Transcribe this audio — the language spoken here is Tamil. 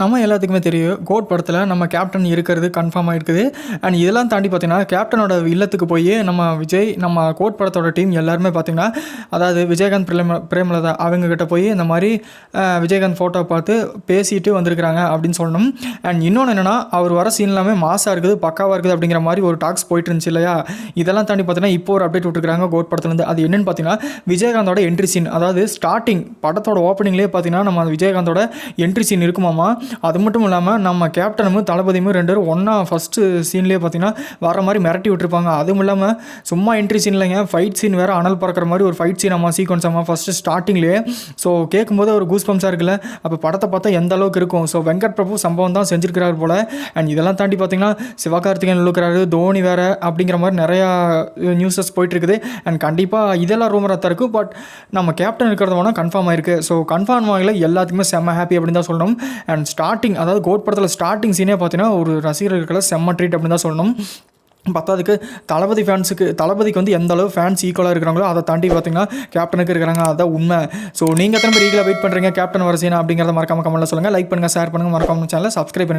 நம்ம எல்லாத்துக்குமே தெரியும். கோட் படத்தில் நம்ம கேப்டன் இருக்கிறது கன்ஃபார்ம் ஆகிருக்குது அண்ட் இதெல்லாம் தாண்டி பார்த்தீங்கன்னா கேப்டனோட இல்லத்துக்கு போய் நம்ம விஜய் நம்ம கோட் படத்தோட டீம் எல்லாருமே பார்த்திங்கன்னா அதாவது விஜயகாந்த் பிரேம பிரேமலதா அவங்கக்கிட்ட போய் இந்த மாதிரி விஜயகாந்த் ஃபோட்டோ பார்த்து பேசிட்டு வந்திருக்கிறாங்க அப்படின்னு சொல்லணும். அண்ட் இன்னொன்று என்னென்னா அவர் வர சீன் எல்லாமே மாசாக இருக்குது பக்காவாக இருக்குது அப்படிங்கிற மாதிரி ஒரு டாக்ஸ் போயிட்டு இருந்துச்சு இல்லையா? இதெல்லாம் தாண்டி பார்த்தீங்கன்னா இப்போ ஒரு அப்டேட் விட்டுருக்காங்க கோட் படத்துலேருந்து அது என்னென்னு பார்த்தீங்கன்னா விஜயகாந்தோட என்ட்ரி சீன் அதாவது ஸ்டார்டிங் படத்தோட ஓப்பனிங்லேயே பார்த்தீங்கன்னா நம்ம விஜயகாந்தோட என்ட்ரி சீன் இருக்குமாமா? அது மட்டும் இல்லாமல் நம்ம கேப்டனும் தளபதியும் ரெண்டு பேரும் ஒன்றா ஃபஸ்ட்டு சீன்லேயே பார்த்தீங்கன்னா வர மாதிரி மிரட்டி விட்டுருப்பாங்க. அதுவும் இல்லாமல் சும்மா என்ட்ரி சீன் இல்லைங்க ஃபைட் சீன் வேறு அனல் பறக்கிற மாதிரி ஒரு ஃபைட் சீன் அம்மா சீக்வன்ஸ் அம்மா ஃபஸ்ட்டு ஸ்டார்டிங்லேயே ஸோ கேட்கும்போது ஒரு கூஸ் பம்ஸாக இருக்குல்ல? அப்போ படத்தை பார்த்தா எந்த அளவுக்கு இருக்கும்? ஸோ வெங்கட் பிரபு சம்பவம் தான் செஞ்சிருக்கிறார் போல். அண்ட் இதெல்லாம் தாண்டி பார்த்தீங்கன்னா சிவகார்த்திகேயன் இருக்கிறாரு தோனி வேறு அப்படிங்கிற மாதிரி நிறையா நியூஸஸ் போயிட்டு இருக்குது அண்ட் கண்டிப்பாக இதெல்லாம் ரூமராக தான் இருக்குது பட் நம்ம கேப்டன் இருக்கிறத வேணால் கன்ஃபார்ம் ஆயிருக்கு. ஸோ கன்ஃபார்ம் ஆகல எல்லாத்துக்குமே செம்ம ஹாப்பி அப்படின்னு தான் சொல்லணும். அண்ட் ஸ்டார்டிங் அதாவது கோட் படத்தில் ஸ்டார்டிங் சீனே பார்த்தீங்கன்னா ஒரு ரசிகர்களுக்கெல்லாம் செம்ம ட்ரீட் அப்படின்னு தான் சொல்லணும். பத்தாவதுக்கு தளபதி ஃபேன்ஸுக்கு தளபதிக்கு வந்து எந்த அளவு ஃபேன்ஸ் ஈக்குவலாக இருக்கிறாங்களோ அதை தாண்டி பார்த்தீங்கன்னா கேப்டனுக்கு இருக்கிறாங்க அதான் உண்மை. ஸோ நீங்கள் எத்தனை பேர் ஈக்குவலாக வெயிட் பண்ணுறீங்க கேப்டன் வர சீனா அப்படிங்கிறத மறக்காம கமெண்ட்டில் சொல்லுங்கள் லைக் பண்ணுங்கள் ஷேர் பண்ணுங்கள் மறக்காம சேனலில் சப்ஸ்கிரைப் பண்ணுங்கள்